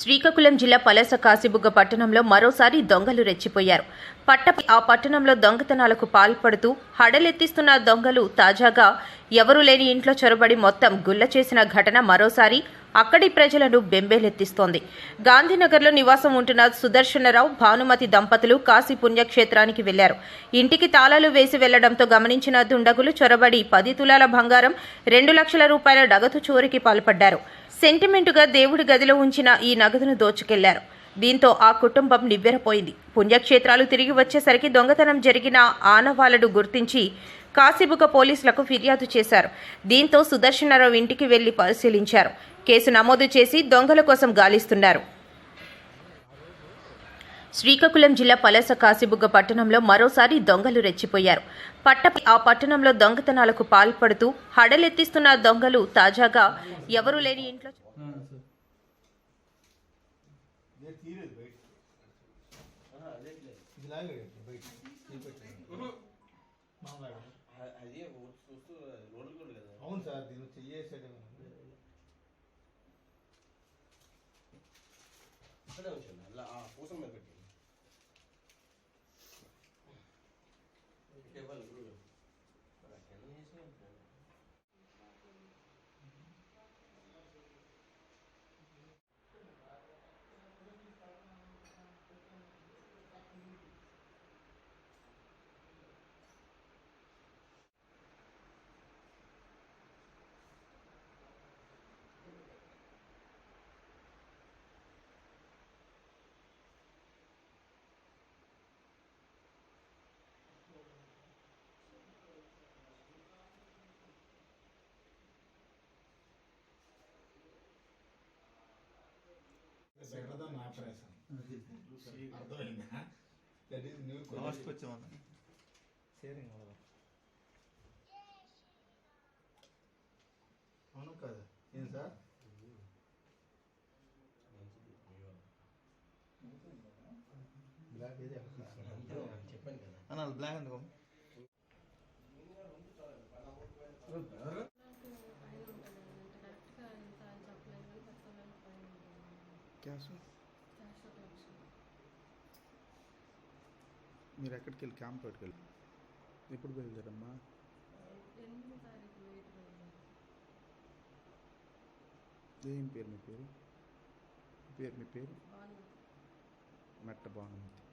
శ్రీకాకుళం జిల్లా పలాస కాశీబుగ్గ పట్టణంలో మరోసారి దొంగలు రెచ్చిపోయారు. పట్ట ఆ పట్టణంలో దొంగతనాలకు పాల్పడుతూ హడలెత్తిస్తున్న దొంగలు తాజాగా ఎవరూ లేని ఇంట్లో చొరబడి మొత్తం గుల్ల చేసిన ఘటన మరోసారి అక్కడి ప్రజలను బెంబేలెత్తిస్తోంది. గాంధీనగర్లో నివాసం ఉంటున్న సుదర్శనరావు భానుమతి దంపతులు కాశీ పుణ్యక్షేత్రానికి వెళ్ళారు. ఇంటికి తాళాలు వేసి వెళ్ళడంతో గమనించిన దుండగులు చొరబడి పది తులాల బంగారం రెండు లక్షల రూపాయల నగదు చోరికి పాల్పడ్డారు. సెంటిమెంటుగా దేవుడి గదిలో ఉంచిన ఈ నగదును దోచుకెళ్ళారు. దీంతో ఆ కుటుంబం నివ్వెరపోయింది. పుణ్యక్షేత్రాలు తిరిగి వచ్చేసరికి దొంగతనం జరిగిన ఆనవాళ్ళను గుర్తించి కాశీబుగ పోలీసులకు ఫిర్యాదు చేశారు. దీంతో సుదర్శనరావు ఇంటికి వెళ్ళి పరిశీలించారు. కేసు నమోదు చేసి దొంగల కోసం గాలిస్తున్నారు. శ్రీకాకుళం జిల్లా పలాస కాశీబుగ్గ పట్టణంలో మరోసారి దొంగలు రెచ్చిపోయారు. పట్ట ఆ పట్టణంలో దొంగతనాలకు పాల్పడుతూ హడలెత్తిస్తున్న దొంగలు తాజాగా ఎవరూ లేని ఇంట్లో అది చూస్తూ రోడ్లు కూడా కదా. అవును సార్ దీన్ని చెయ్యేసాడు. ఇక్కడే ఉంచండి అలా ఆ పూస మీద పెట్టి గురువు మరి అక్కడ చేసి ఉంటాడు. బెటర్దాన్ ఆపరేషన్ అర్థమైందా? దట్ ఈస్ న్యూ లాస్ట్కి వచ్చామన్న షేరింగ్ అవ్వదు? అవును కదా. ఏం సార్? బ్లాక్ చెప్పాను కదా. అన్న బ్లాక్ ఎందుకు? క్యాష్ మీరు ఎక్కడికి వెళ్ళి క్యాంప్ పెట్టుకెళ్ళి ఎప్పుడు బయలుదేరమ్మా? ఏం పేరు మీ పేరు? పేరు మీ పేరు? మెట్ట బాగుంది